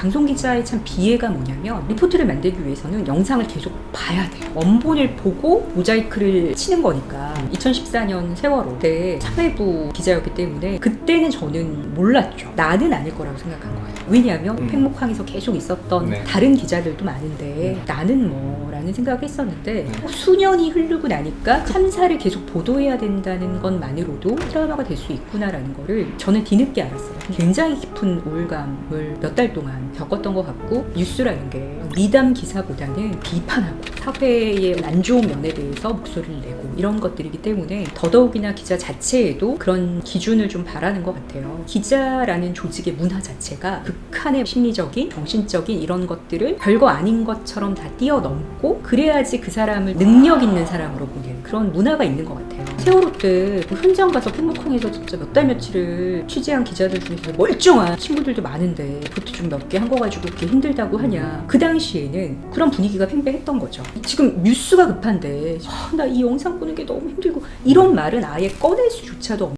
방송 기자의 참 비애가 뭐냐면 리포트를 만들기 위해서는 영상을 계속 봐야 돼요. 원본을 보고 모자이크를 치는 거니까 2014년 세월호 때 사회부 기자였기 때문에 그때는 저는 몰랐죠. 나는 아닐 거라고 생각한 거예요. 왜냐하면 음. 팽목항에서 계속 있었던 네. 다른 기자들도 많은데 음. 나는 뭐라는 생각을 했었는데 네. 수년이 흐르고 나니까 참사를 계속 보도해야 된다는 것만으로도 트라우마가 될 수 있구나라는 거를 저는 뒤늦게 알았어요. 굉장히 깊은 우울감을 몇 달 동안 겪었던 것 같고 뉴스라는 게 미담 기사보다는 비판하고 사회의 안 좋은 면에 대해서 목소리를 내고 이런 것들이기 때문에 더더욱이나 기자 자체에도 그런 기준을 좀 바라는 것 같아요. 기자라는 조직의 문화 자체가 극한의 심리적인, 정신적인 이런 것들을 별거 아닌 것처럼 다 뛰어넘고 그래야지 그 사람을 능력 있는 사람으로 보는 그런 문화가 있는 것 같아요. 세월호 때그 현장 가서 팽목항에서 진짜 몇 달 며칠을 취재한 기자들 중에서 멀쩡한 친구들도 많은데 그것도 좀몇 개 한 거 가지고 그렇게 힘들다고 하냐. 그 당시에는 그런 분위기가 팽배했던 거죠. 지금 뉴스가 급한데 나 이 영상 보는 게 너무 힘들고 이런 말은 아예 꺼낼 수조차도 없는